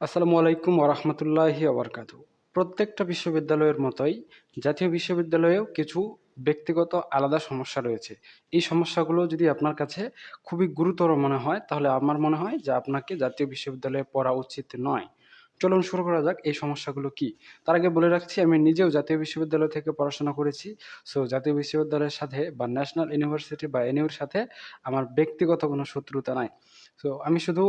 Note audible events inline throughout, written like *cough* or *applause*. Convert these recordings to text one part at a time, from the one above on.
আসসালামু আলাইকুম ওরহমতুল্লাহি আবরকাত প্রত্যেকটা বিশ্ববিদ্যালয়ের মতোই জাতীয় বিশ্ববিদ্যালয়েও কিছু ব্যক্তিগত আলাদা সমস্যা রয়েছে। এই সমস্যাগুলো যদি আপনার কাছে খুবই গুরুতর মনে হয়, তাহলে আমার মনে হয় যে আপনাকে জাতীয় বিশ্ববিদ্যালয়ে পড়া উচিত নয়। চলুন শুরু করা যাক, এই সমস্যাগুলো কি? তার আগে বলে রাখছি, আমি নিজেও জাতীয় বিশ্ববিদ্যালয় থেকে পড়াশোনা করেছি। সো জাতীয় বিশ্ববিদ্যালয়ের সাথে বা ন্যাশনাল ইউনিভার্সিটি বা এনইউর সাথে আমার ব্যক্তিগত কোনো শত্রুতা নাই। সো আমি শুধু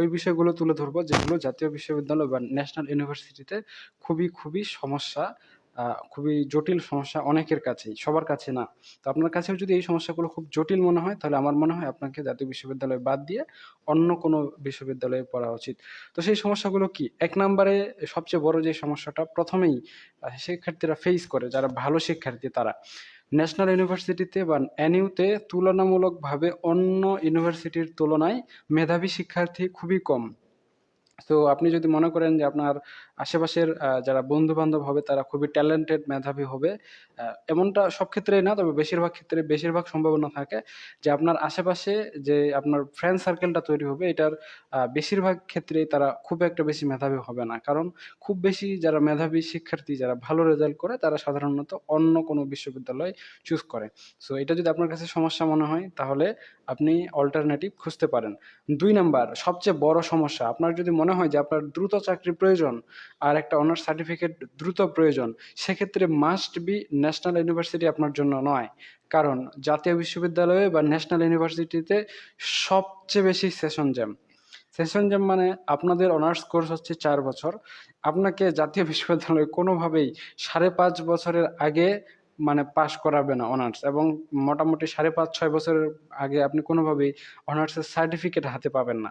ওই বিষয়গুলো তুলে ধরবো যেগুলো জাতীয় বিশ্ববিদ্যালয় বা ন্যাশনাল ইউনিভার্সিটিতে খুবই খুবই সমস্যা খুবই জটিল সমস্যা অনেকের কাছেই, সবার কাছে না। তো আপনার কাছেও যদি এই সমস্যাগুলো খুব জটিল মনে হয়, তাহলে আমার মনে হয় আপনাকে জাতীয় বিশ্ববিদ্যালয়ে বাদ দিয়ে অন্য কোনো বিশ্ববিদ্যালয়ে পড়া উচিত। তো সেই সমস্যাগুলো কি? এক নম্বরে সবচেয়ে বড় যে সমস্যাটা, প্রথমেই শিক্ষার্থীরা ফেস করে, যারা ভালো শিক্ষার্থী তারা। ন্যাশনাল ইউনিভার্সিটিতে বা এনইউতে তুলনামূলকভাবে অন্য ইউনিভার্সিটির তুলনায় মেধাবী শিক্ষার্থী খুবই কম। তো আপনি যদি মনে করেন যে আপনার আশেপাশের যারা বন্ধু বান্ধব হবে তারা খুবই ট্যালেন্টেড মেধাবী হবে এমনটা সব ক্ষেত্রেই না, তবে বেশিরভাগ ক্ষেত্রে বেশিরভাগ সম্ভাবনা থাকে যে আপনার আশেপাশে যে আপনার ফ্রেন্ড সার্কেলটা তৈরি হবে, এটার বেশিরভাগ ক্ষেত্রেই তারা খুব একটা বেশি মেধাবী হবে না। কারণ খুব বেশি যারা মেধাবী শিক্ষার্থী, যারা ভালো রেজাল্ট করে, তারা সাধারণত অন্য কোনো বিশ্ববিদ্যালয় চুজ করে। সো এটা যদি আপনার কাছে সমস্যা মনে হয়, তাহলে আপনি অল্টারনেটিভ খুঁজতে পারেন। দুই নাম্বার, সবচেয়ে বড় সমস্যা, আপনার যদি মনে হয় যে আপনার দ্রুত চাকরি প্রয়োজন আর একটা অনার্স সার্টিফিকেট দ্রুত প্রয়োজন, সেক্ষেত্রে মাস্ট বি ন্যাশনাল ইউনিভার্সিটি আপনার জন্য নয়। কারণ জাতীয় বিশ্ববিদ্যালয়ে বা ন্যাশনাল ইউনিভার্সিটিতে সবচেয়ে বেশি সেশন জ্যাম সেশন জ্যাম মানে আপনাদের অনার্স কোর্স হচ্ছে চার বছর। আপনাকে জাতীয় বিশ্ববিদ্যালয়ে কোনোভাবেই সাড়ে পাঁচ বছরের আগে মানে পাশ করাবে না অনার্স এবং মোটামুটি সাড়ে পাঁচ, ছয় বছরের আগে আপনি কোনোভাবেই অনার্সের সার্টিফিকেট হাতে পাবেন না।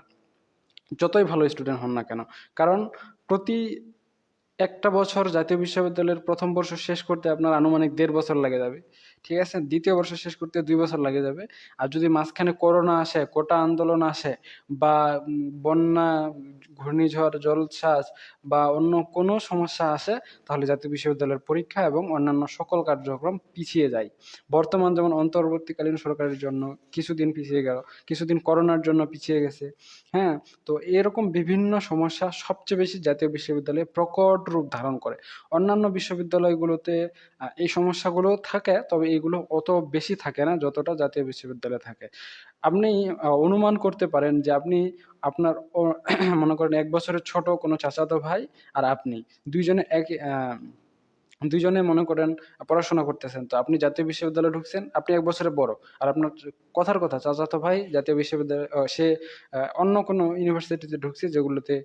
যতই ভালো স্টুডেন্ট হন না কেন, কারণ প্রতি একটা বছর জাতীয় বিশ্ববিদ্যালয়ের প্রথম বর্ষ শেষ করতে আপনার আনুমানিক দেড় বছর লেগে যাবে। ঠিক আছে? দ্বিতীয় বর্ষ শেষ করতে দুই বছর লাগে যাবে। আর যদি মাঝখানে করোনা আসে, কোটা আন্দোলন আসে, বা বন্যা, ঘূর্ণিঝড়, জলোচ্ছ্বাস, বা অন্য কোনো সমস্যা আসে, তাহলে জাতীয় বিশ্ববিদ্যালয়ের পরীক্ষা এবং অন্যান্য সকল কার্যক্রম পিছিয়ে যায়। বর্তমান যেমন অন্তর্বর্তীকালীন সরকারের জন্য কিছুদিন পিছিয়ে গেল, কিছুদিন করোনার জন্য পিছিয়ে গেছে হ্যাঁ? তো এরকম বিভিন্ন সমস্যা সবচেয়ে বেশি জাতীয় বিশ্ববিদ্যালয়ে প্রকট রূপ ধারণ করে। অন্যান্য বিশ্ববিদ্যালয়গুলোতে এই সমস্যাগুলো থাকে, তবে এগুলো অত বেশি থাকে না, যতটা জাতীয় বিশ্ববিদ্যালয়ে থাকে। আপনি অনুমান করতে পারেন যে আপনি আপনার *clears throat* মনে করেন এক বছরের ছোট কোনো চাচাতো ভাই আর আপনি। দুইজনে এক আহ, দুইজনে মনে করেন পড়াশোনা করতেছেন। তো আপনি জাতীয় বিশ্ববিদ্যালয়ে ঢুকছেন আপনি এক বছরের বড়। আর আপনার কথার কথা চাচাতো ভাই জাতীয় বিশ্ববিদ্যালয় সে অন্য কোনো ইউনিভার্সিটিতে ঢুকছে যেগুলোতে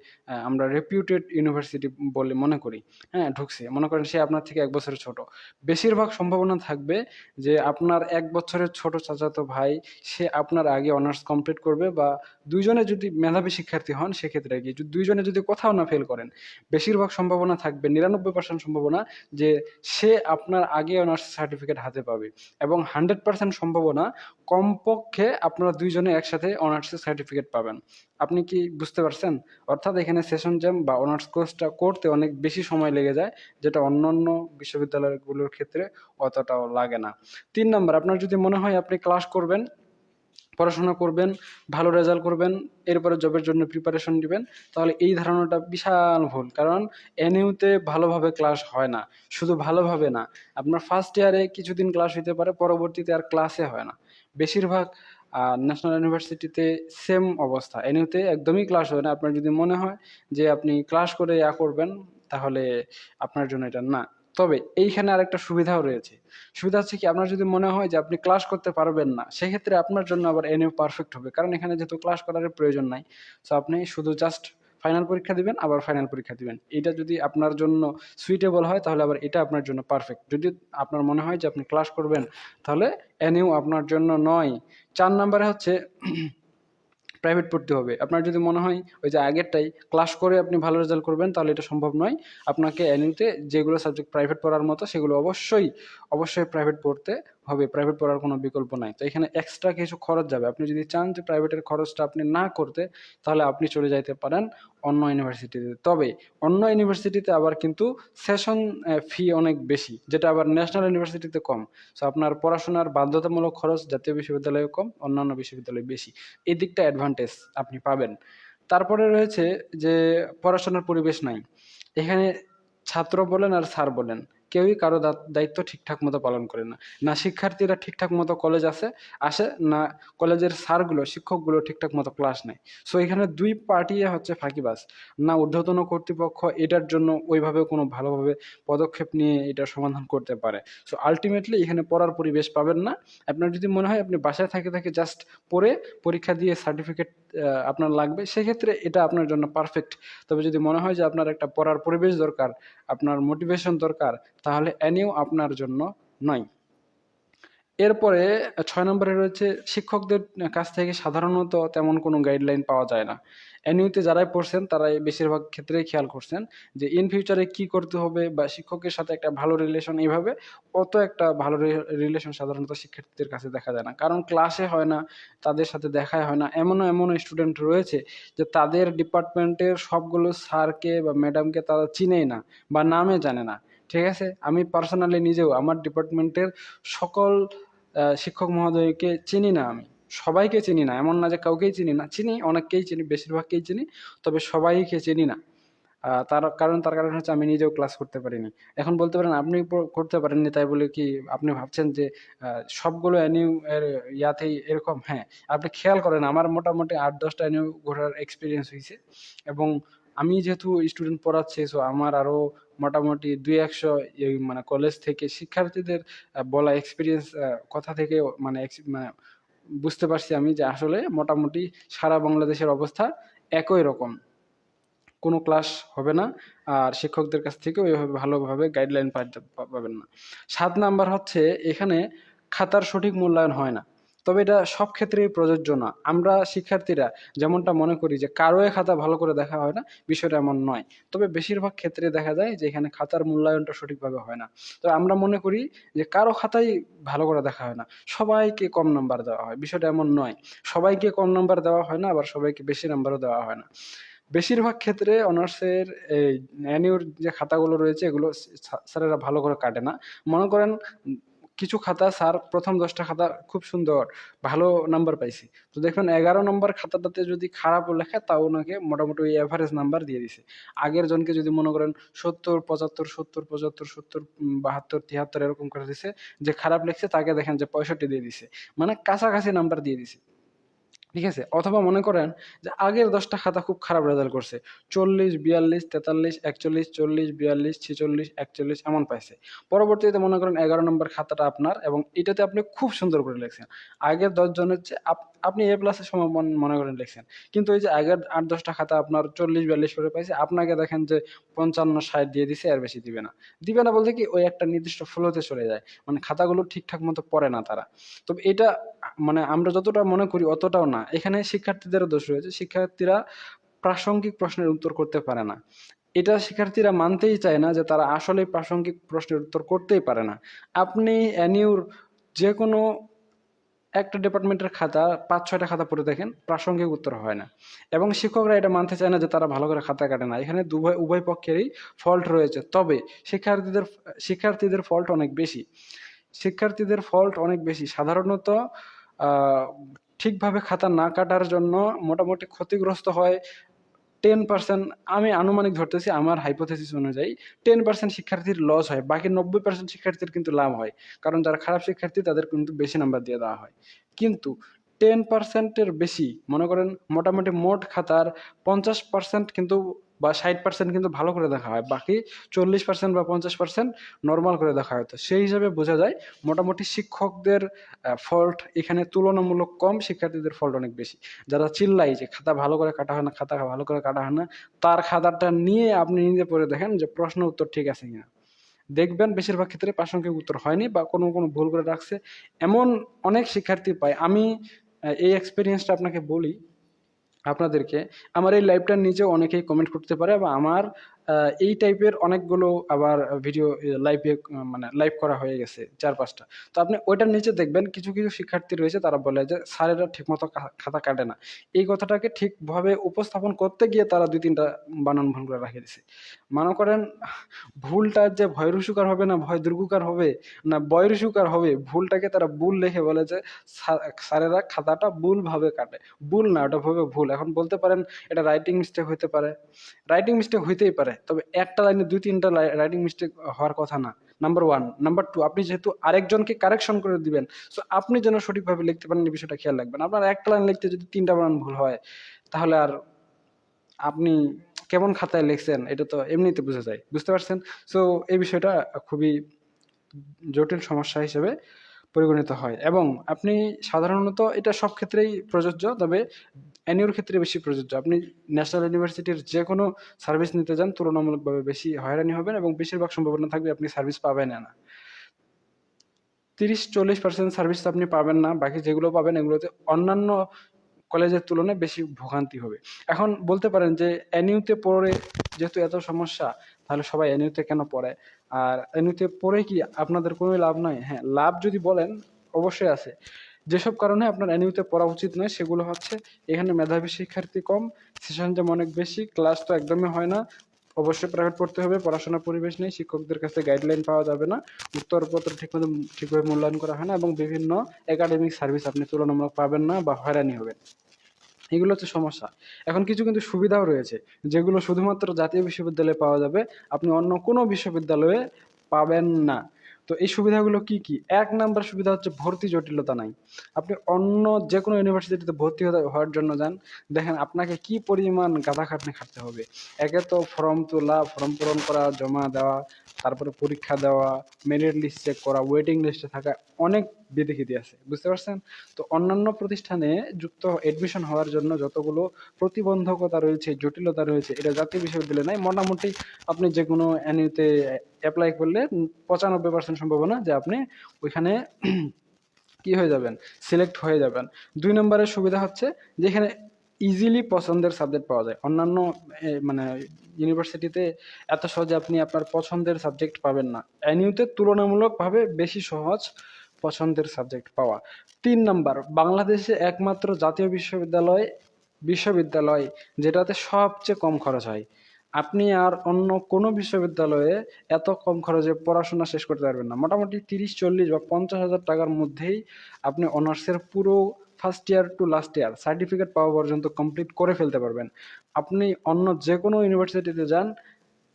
আমরা রেপিউটেড ইউনিভার্সিটি বলে মনে করি। হ্যাঁ ঢুকছে। মনে করেন সে আপনার থেকে এক বছরের ছোট। বেশিরভাগ সম্ভাবনা থাকবে যে আপনার এক বছরের ছোট চাচাতো ভাই সে আপনার আগে অনার্স কমপ্লিট করবে বা দুইজনে যদি মেধাবী শিক্ষার্থী হন সেক্ষেত্রে কি দুইজনে যদি কোথাও না ফেল করেন বেশিরভাগ সম্ভাবনা থাকবে নিরানব্বই পার্সেন্ট সম্ভাবনা যে সে আপনার আগে অনার্স সার্টিফিকেট হাতে পাবে এবং হান্ড্রেড পার্সেন্ট সম্ভাবনা কমপক্ষে আপনারা দুইজনে একসাথে অনার্সের সার্টিফিকেট পাবেন। আপনি কি বুঝতে পারছেন? অর্থাৎ এখানে সেশন জ্যাম বা অনার্স কোর্সটা করতে অনেক বেশি সময় লেগে যায়, যেটা অন্যান্য বিশ্ববিদ্যালয়গুলোর ক্ষেত্রে অতটাও লাগে না। তিন নম্বর, আপনার যদি মনে হয় আপনি ক্লাস করবেন পড়াশোনা করবেন, ভালো রেজাল্ট করবেন, এরপরে জবের জন্য প্রিপারেশন দিবেন তাহলে এই ধারণাটা বিশাল ভুল। কারণ এনইউতে ভালোভাবে ক্লাস হয় না, শুধু ভালোভাবে না, আপনার ফার্স্ট ইয়ারে কিছুদিন ক্লাস হইতে পারে, পরবর্তীতে আর ক্লাসে হয় না। বেশিরভাগ ন্যাশনাল ইউনিভার্সিটিতে সেম অবস্থা এনইউতে একদমই ক্লাস হয় না। আপনার যদি মনে হয় যে আপনি ক্লাস করে ইয়া করবেন, তাহলে আপনার জন্য এটা না। তবে এইখানে আরেকটা সুবিধাও রয়েছে। সুবিধা হচ্ছে কি, আপনার যদি মনে হয় যে আপনি ক্লাস করতে পারবেন না, সেক্ষেত্রে আপনার জন্য আবার এনইউ পারফেক্ট হবে। কারণ এখানে যেহেতু ক্লাস করার প্রয়োজন নাই সো আপনি শুধু জাস্ট ফাইনাল পরীক্ষা দিবেন, আবার ফাইনাল পরীক্ষা দিবেন। এটা যদি আপনার জন্য সুইটেবল হয়, তাহলে আবার এটা আপনার জন্য পারফেক্ট যদি আপনার মনে হয় যে আপনি ক্লাস করবেন, তাহলে এনইউ আপনার জন্য নয়। চার নম্বরে হচ্ছে প্রাইভেট পড়তে হবে। আপনার যদি মনে হয় ওই যে আগেরটাই ক্লাস করে আপনি ভালো রেজাল্ট করবেন, তাহলে এটা সম্ভব নয়। আপনাকে এনইউতে যেগুলো সাবজেক্ট প্রাইভেট পড়ার মতো, সেগুলো অবশ্যই অবশ্যই প্রাইভেট পড়তে হবে প্রাইভেট পড়ার কোনো বিকল্প নাই। তো এখানে এক্সট্রা কিছু খরচ যাবে। আপনি যদি চান যে প্রাইভেটের খরচটা আপনি না করতে, তাহলে আপনি চলে যাইতে পারেন অন্য ইউনিভার্সিটিতে তবে অন্য ইউনিভার্সিটিতে আবার কিন্তু সেশন ফি অনেক বেশি, যেটা আবার ন্যাশনাল ইউনিভার্সিটিতে কম। সো আপনার পড়াশোনার বাধ্যতামূলক খরচ জাতীয় বিশ্ববিদ্যালয়ে কম, অন্যান্য বিশ্ববিদ্যালয়ে বেশি। এই দিকটা অ্যাডভান্টেজ আপনি পাবেন। তারপরে রয়েছে যে পড়াশোনার পরিবেশ নাই। এখানে ছাত্র বলেন আর স্যার বলেন। কেউই কারও দায়িত্ব ঠিকঠাক মতো পালন করে না। না শিক্ষার্থীরা ঠিকঠাক মতো কলেজ আসে আসে, না কলেজের স্যারগুলো, শিক্ষকগুলো ঠিকঠাক মতো ক্লাস নেয়। সো এখানে দুই পার্টি হচ্ছে ফাঁকিবাজ। না ঊর্ধ্বতন কর্তৃপক্ষ এটার জন্য ওইভাবে কোনো ভালোভাবে পদক্ষেপ নিয়ে এটার সমাধান করতে পারে। সো আলটিমেটলি এখানে পড়ার পরিবেশ পাবেন না। আপনার যদি মনে হয় আপনি বাসায় থাকে থাকে জাস্ট পড়ে পরীক্ষা দিয়ে সার্টিফিকেট আপনার লাগবে, সেক্ষেত্রে এটা আপনার জন্য পারফেক্ট তবে যদি মনে হয় যে আপনার একটা পড়ার পরিবেশ দরকার, আপনার মোটিভেশন দরকার তাহলে এনিও আপনার জন্য নয়। এরপরে ছয় নম্বরে রয়েছে, শিক্ষকদের কাছ থেকে সাধারণত তেমন কোনো গাইডলাইন পাওয়া যায় না। অ্যানিউতে যারাই পড়ছেন, তারাই বেশিরভাগ ক্ষেত্রেই খেয়াল করছেন যে ইন ফিউচারে কি করতে হবে বা শিক্ষকের সাথে একটা ভালো রিলেশন এইভাবে, অত একটা ভালো রিলেশন সাধারণত শিক্ষার্থীদের কাছে দেখা যায় না। কারণ ক্লাসে হয় না, তাদের সাথে দেখাই হয় না। এমনও এমন স্টুডেন্ট রয়েছে যে, তাদের ডিপার্টমেন্টের সবগুলো স্যারকে বা ম্যাডামকে তারা চিনেই না বা নামে জানে না। ঠিক আছে? আমি পার্সোনালি নিজেও আমার ডিপার্টমেন্টের সকল শিক্ষক মহোদয়কে চিনি না আমি। সবাইকে চিনি না। এমন না যে কাউকেই চিনি না। চিনি, অনেককেই চিনি, বেশিরভাগকেই চিনি, তবে সবাইকে চিনি না। তার কারণ তার কারণ হচ্ছে আমি নিজেও ক্লাস করতে পারিনি। এখন বলতে পারেন, আপনি করতে পারেননি তাই বলে কি আপনি ভাবছেন যে সবগুলো অ্যানিউ এর ইয়াতেই এরকম? হ্যাঁ। আপনি খেয়াল করেন, আমার মোটামুটি আট দশটা অ্যানিউ ঘোরার এক্সপিরিয়েন্স হয়েছে এবং আমি যেহেতু স্টুডেন্ট পড়াচ্ছি সো আমার আরও মোটামুটি দুই একশো মানে কলেজ থেকে শিক্ষার্থীদের বলা এক্সপিরিয়েন্স কথা থেকে মানে মানে বুঝতে পারছি আমি যে আসলে মোটামুটি সারা বাংলাদেশের অবস্থা একই রকম। কোনো ক্লাস হবে না, আর শিক্ষকদের কাছ থেকে ওইভাবে ভালোভাবে গাইডলাইন পাবেন না। সাত নাম্বার হচ্ছে এখানে খাতার সঠিক মূল্যায়ন হয় না। তবে এটা সব ক্ষেত্রেই প্রযোজ্য না। আমরা শিক্ষার্থীরা যেমনটা মনে করি যে কারোই খাতা ভালো করে দেখা হয় না, বিষয়টা এমন নয়। তবে বেশিরভাগ ক্ষেত্রে দেখা যায় যে এখানে খাতার মূল্যায়নটা সঠিকভাবে হয় না। তো আমরা মনে করি যে কারও খাতাই ভালো করে দেখা হয় না। সবাইকে কম নাম্বার দেওয়া হয়, বিষয়টা এমন নয়। সবাইকে কম নাম্বার দেওয়া হয় না, আবার সবাইকে বেশি নাম্বারও দেওয়া হয় না। বেশিরভাগ ক্ষেত্রে অনার্সের এই অ্যানিউর যে খাতাগুলো রয়েছে, এগুলো স্যারেরা ভালো করে কাটে না। মনে করেন কিছু খাতা, স্যার প্রথম দশটা খাতা খুব সুন্দর, ভালো নাম্বার পাইছি। তো দেখবেন এগারো নম্বর খাতাটাতে যদি খারাপ লেখে তা ওনাকে মোটামুটি ওই অ্যাভারেজ নাম্বার দিয়ে দিছে। আগের জনকে যদি মনে করেন সত্তর, পঁচাত্তর সত্তর পঁচাত্তর, সত্তর বাহাত্তর, তিয়াত্তর এরকম করে দিছে, যে খারাপ লেখছে, তাকে দেখেন যে পঁয়ষট্টি দিয়ে দিছে। মানে কাছাকাছি নাম্বার দিয়ে দিছে। ঠিক আছে? অথবা মনে করেন যে আগের দশটা খাতা খুব খারাপ রেজাল্ট করছে। চল্লিশ, বিয়াল্লিশ, তেতাল্লিশ, একচল্লিশ, চল্লিশ, বিয়াল্লিশ, ছেচল্লিশ, একচল্লিশ এমন পাইছে। পরবর্তীতে মনে করেন এগারো নম্বর খাতাটা আপনার এবং এটাতে আপনি খুব সুন্দর করে লিখছেন। আগের দশজনের চেয়ে আপ- আপনি এ প্লাসের সময় মনে করেন লিখছেন। কিন্তু ওই যে আগের আট, দশটা খাতা আপনার চল্লিশ, বিয়াল্লিশ করে পাইছে, আপনাকে দেখেন যে পঞ্চান্ন, ষাট দিয়ে দিছে, আর বেশি দিবে না। দিবে না বলতে কি ওই একটা নির্দিষ্ট ফ্লোতে চলে যায়। মানে খাতাগুলো ঠিকঠাক মতো পড়ে না তারা। তবে এটা মানে আমরা যতটা মনে করি অতটাও না। এখানে শিক্ষার্থীদেরও দোষ রয়েছে। শিক্ষার্থীরা প্রাসঙ্গিক প্রশ্নের উত্তর করতে পারে না। এটা শিক্ষার্থীরা মানতেই চায় না যে তারা আসলে প্রাসঙ্গিক প্রশ্নের উত্তর করতেই পারে না। আপনি অ্যানিউর যে কোনো একটা ডিপার্টমেন্টের খাতা, পাঁচ, ছয়টা খাতা পড়ে দেখেন, প্রাসঙ্গিক উত্তর হয় না। এবং শিক্ষকরা এটা মানতে চায় না যে তারা ভালো করে খাতা কাটে না। এখানে দুভয় উভয় পক্ষেরই ফল্ট রয়েছে। তবে শিক্ষার্থীদের শিক্ষার্থীদের ফল্ট অনেক বেশি। শিক্ষার্থীদের ফল্ট অনেক বেশি। সাধারণত ঠিকভাবে খাতা না কাটার জন্য মোটামুটি ক্ষতিগ্রস্ত হয় টেন পার্সেন্ট আমি আনুমানিক ধরতেছি আমার হাইপোথেসিস অনুযায়ী টেন পার্সেন্ট শিক্ষার্থীর লস হয়, বাকি নব্বই পার্সেন্ট শিক্ষার্থীর কিন্তু লাভ হয়। কারণ যারা খারাপ শিক্ষার্থী তাদের কিন্তু বেশি নাম্বার দিয়ে দেওয়া হয়। কিন্তু টেন পার্সেন্টের বেশি, মনে করেন মোটামুটি মোট খাতার পঞ্চাশ পার্সেন্ট কিন্তু বা ষাট পার্সেন্ট কিন্তু ভালো করে দেখা হয়, বাকি চল্লিশ পার্সেন্ট বা পঞ্চাশ পার্সেন্ট নর্মাল করে দেখা হয়। তো সেই হিসাবে বোঝা যায়, মোটামুটি শিক্ষকদের ফল্ট এখানে তুলনামূলক কম, শিক্ষার্থীদের ফল্ট অনেক বেশি। যারা চিল্লাই যে খাতা ভালো করে কাটা হয় না, খাতা ভালো করে কাটা হয় না, তার খাতাটা নিয়ে আপনি নিজে পড়ে দেখেন যে প্রশ্ন উত্তর ঠিক আছে কিনা। দেখবেন বেশিরভাগ ক্ষেত্রে প্রাসঙ্গিক উত্তর হয়নি বা কোনো কোনো ভুল করে রাখছে। এমন অনেক শিক্ষার্থী পায় আমি এই এক্সপিরিয়েন্সটা আপনাকে বলি আপনাদেরকে। আমার এই লাইভটার নিচে অনেকেই কমেন্ট করতে পারে বা আমার এই টাইপের অনেকগুলো আবার ভিডিও লাইভে মানে লাইভ করা হয়ে গেছে চার পাঁচটা তো আপনি ওইটার নিচে দেখবেন কিছু কিছু শিক্ষার্থী রয়েছে, তারা বলে যে, স্যারেরা ঠিকমতো খাতা কাটে না। এই কথাটাকে ঠিকভাবে উপস্থাপন করতে গিয়ে তারা দুই, তিনটা বানান ভুল করে রাখে দিছে। মনে করেন, ভুলটা যে ভয়রুসুকার হবে না, ভয় দুর্গুকার হবে, না বয়রুসুকার হবে, ভুলটাকে তারা ভুল লিখে বলে যে স্যার- স্যারেরা খাতাটা ভুলভাবে কাটে। ভুল না, ওটা ভাবে ভুল। এখন বলতে পারেন, এটা রাইটিং মিস্টেক হইতে পারে। রাইটিং মিস্টেক হইতেই পারে। তবে একটা লাইনে দুই, তিনটা রাইটিং মিস্টেক হওয়ার কথা না। নাম্বার ওয়ান নাম্বার টু আপনি যেহেতু আরেকজনকে কারেকশন করে দিবেন সো আপনি যেন সঠিকভাবে লিখতে পারেন, এই বিষয়টা খেয়াল রাখবেন। আপনার একটা লাইন লিখতে যদি তিনটা বানান ভুল হয়, তাহলে আর আপনি কেমন খাতায় লিখছেন, এটা তো এমনিতে বোঝা যায়। বুঝতে পারছেন? সো এই বিষয়টা খুবই জটিল সমস্যা হিসেবে পরিগণিত হয়। এবং আপনি সাধারণত এটা সব ক্ষেত্রেই প্রযোজ্য, তবে এনইউর ক্ষেত্রে বেশি প্রযোজ্য। আপনি ন্যাশনাল ইউনিভার্সিটির যে কোনো সার্ভিস নিতে যান, তুলনামূলকভাবে বেশি হয়রানি হবেন এবং বেশিরভাগ সম্ভাবনা থাকবে আপনি সার্ভিস পাবেন না। তিরিশ, চল্লিশ পার্সেন্ট সার্ভিস আপনি পাবেন না, বাকি যেগুলো পাবেন এগুলোতে অন্যান্য কলেজের তুলনায় বেশি ভোগান্তি হবে। এখন বলতে পারেন যে এনইউতে পড়ে যেহেতু এত সমস্যা, তাহলে সবাই এনইউতে কেন পড়ে? আর এনইউতে পড়ে কি আপনাদের কোনো লাভ নয়? হ্যাঁ লাভ যদি বলেন, অবশ্যই আছে। যেসব কারণে আপনার এনইউতে পড়া উচিত নয়, সেগুলো হচ্ছে এখানে মেধাবী শিক্ষার্থী কম সেশন যেমন অনেক বেশি ক্লাস তো একদমই হয় না। অবশ্যই প্রাইভেট পড়তে হবে পড়াশোনার পরিবেশ নেই, শিক্ষকদের কাছে গাইডলাইন পাওয়া যাবে না, উত্তরপত্র ঠিকমতো, ঠিকভাবে মূল্যায়ন করা হয় না এবং বিভিন্ন একাডেমিক সার্ভিস আপনি তুলনামূলক পাবেন না বা হয়রানি হবেন। এগুলো হচ্ছে সমস্যা। এখন কিছু কিন্তু সুবিধাও রয়েছে, যেগুলো শুধুমাত্র জাতীয় বিশ্ববিদ্যালয়ে পাওয়া যাবে, আপনি অন্য কোনো বিশ্ববিদ্যালয়ে পাবেন না। তো এই সুবিধাগুলো কি কি? এক নাম্বার সুবিধা হচ্ছে ভর্তি জটিলতা নাই। আপনি অন্য যে কোনো ইউনিভার্সিটিতে ভর্তি হওয়ার জন্য যান। দেখেন আপনাকে কি পরিমাণ গাদা খাটনি খাটতে হবে? একে তো ফর্ম তোলা ফর্ম পূরণ করা, জমা দেওয়া, তারপরে পরীক্ষা দেওয়া মেরিট লিস্ট চেক করা ওয়েটিং লিস্টে থাকা, অনেক বিধিখিতি আছে, বুঝতে পারছেন? তো অন্যান্য প্রতিষ্ঠানে যুক্ত এডমিশন হওয়ার জন্য যতগুলো প্রতিবন্ধকতা রয়েছে, জটিলতা রয়েছে, এটা জাতীয় বিশ্ববিদ্যালয়ে নাই, মোটামুটি আপনি যে কোনো এনইউতে অ্যাপ্লাই করলে পঁচানব্বই পার্সেন্ট সম্ভাবনা যে আপনি ওইখানে কি হয়ে যাবেন সিলেক্ট হয়ে যাবেন। দুই নম্বরের সুবিধা হচ্ছে যেখানে ইজিলি পছন্দের সাবজেক্ট পাওয়া যায়। অন্যান্য মানে ইউনিভার্সিটিতে এত সহজে আপনি আপনার পছন্দের সাবজেক্ট পাবেন না। এনইউতে তুলনামূলকভাবে বেশি সহজ পছন্দের সাবজেক্ট পাওয়া। তিন নম্বর বাংলাদেশে একমাত্র জাতীয় বিশ্ববিদ্যালয় বিশ্ববিদ্যালয় যেটাতে সবচেয়ে কম খরচ হয়। আপনি আর অন্য কোনো বিশ্ববিদ্যালয়ে এত কম খরচে পড়াশোনা শেষ করতে পারবেন না। মোটামুটি তিরিশ, চল্লিশ বা পঞ্চাশ হাজার টাকার মধ্যেই আপনি অনার্সের পুরো first year to last year certificate পাওয়া পর্যন্ত কমপ্লিট করে ফেলতে পারবেন। আপনি অন্য যে কোনো ইউনিভার্সিটিতে যান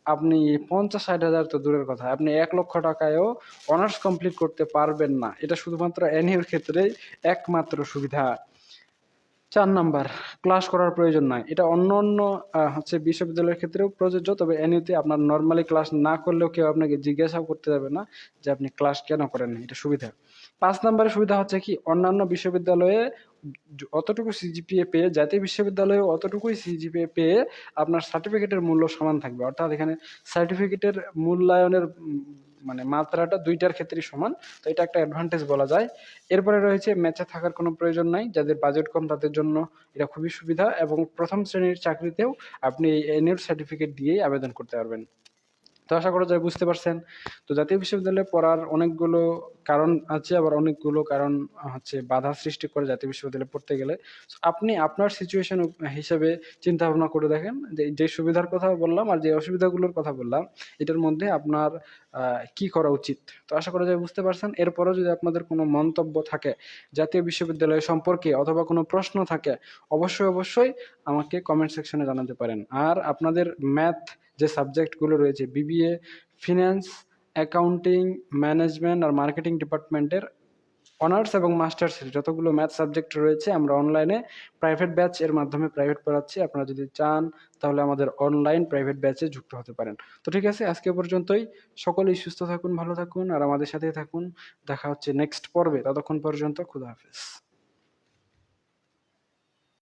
আপনি পঞ্চাশ, ষাট হাজার তো দূরের কথা। আপনি এক লক্ষ টাকায়ও অনার্স কমপ্লিট করতে পারবেন না। এটা শুধুমাত্র এনইউর ক্ষেত্রেই একমাত্র সুবিধা। চার নাম্বার ক্লাস করার প্রয়োজন নাই। এটা অন্য অন্য হচ্ছে বিশ্ববিদ্যালয়ের ক্ষেত্রেও প্রযোজ্য, তবে এনইউতে আপনার নর্মালি ক্লাস না করলেও কেউ আপনাকে জিজ্ঞাসাও করতে যাবে না যে আপনি ক্লাস কেন করেন এটা সুবিধা। পাঁচ নম্বরের সুবিধা হচ্ছে কি, অন্যান্য বিশ্ববিদ্যালয়ে অতটুকু সিজিপিএ পেয়ে, জাতীয় বিশ্ববিদ্যালয়ে অতটুকুই সিজিপিএ পেয়ে আপনার সার্টিফিকেটের মূল্য সমান থাকবে। অর্থাৎ এখানে সার্টিফিকেটের মূল্যায়নের মানে মাত্রাটা দুইটার ক্ষেত্রেই সমান, তো এটা একটা অ্যাডভান্টেজ বলা যায়। এরপরে রয়েছে ম্যাচে থাকার কোনো প্রয়োজন নাই, যাদের বাজেট কম তাদের জন্য এটা খুবই সুবিধা এবং প্রথম শ্রেণির চাকরিতেও আপনি এই এনএর সার্টিফিকেট দিয়েই আবেদন করতে পারবেন। তো আশা করা যায় বুঝতে পারছেন। তো জাতীয় বিশ্ববিদ্যালয়ে পড়ার অনেকগুলো কারণ আছে, আবার অনেকগুলো কারণ হচ্ছে বাধা সৃষ্টি করে জাতীয় বিশ্ববিদ্যালয়ে পড়তে গেলে। আপনি আপনার সিচুয়েশন হিসেবে চিন্তা ভাবনা করে দেখেন যে যে সুবিধার কথা বললাম আর যে অসুবিধাগুলোর কথা বললাম, এটার মধ্যে আপনার কি করা উচিত? তো আশা করা যায় বুঝতে পারছেন। এরপরও যদি আপনাদের কোনো মন্তব্য থাকে জাতীয় বিশ্ববিদ্যালয় সম্পর্কে অথবা কোনো প্রশ্ন থাকে, অবশ্যই অবশ্যই আমাকে কমেন্ট সেকশনে জানাতে পারেন। আর আপনাদের ম্যাথ যে সাবজেক্টগুলো রয়েছে বিবিএ ফিন্যান্স অ্যাকাউন্টিং ম্যানেজমেন্ট আর মার্কেটিং ডিপার্টমেন্টের অনার্স এবং মাস্টার্সের যতগুলো ম্যাথ সাবজেক্ট রয়েছে, আমরা অনলাইনে প্রাইভেট ব্যাচ এর মাধ্যমে প্রাইভেট পড়াচ্ছি। আপনারা যদি চান, তাহলে আমাদের অনলাইন প্রাইভেট ব্যাচে যুক্ত হতে পারেন। তো ঠিক আছে, আজকে পর্যন্তই। সকলেই সুস্থ থাকুন, ভালো থাকুন, আর আমাদের সাথেই থাকুন। দেখা হচ্ছে নেক্সট পর্বে। ততক্ষণ পর্যন্ত খুদা হাফেজ।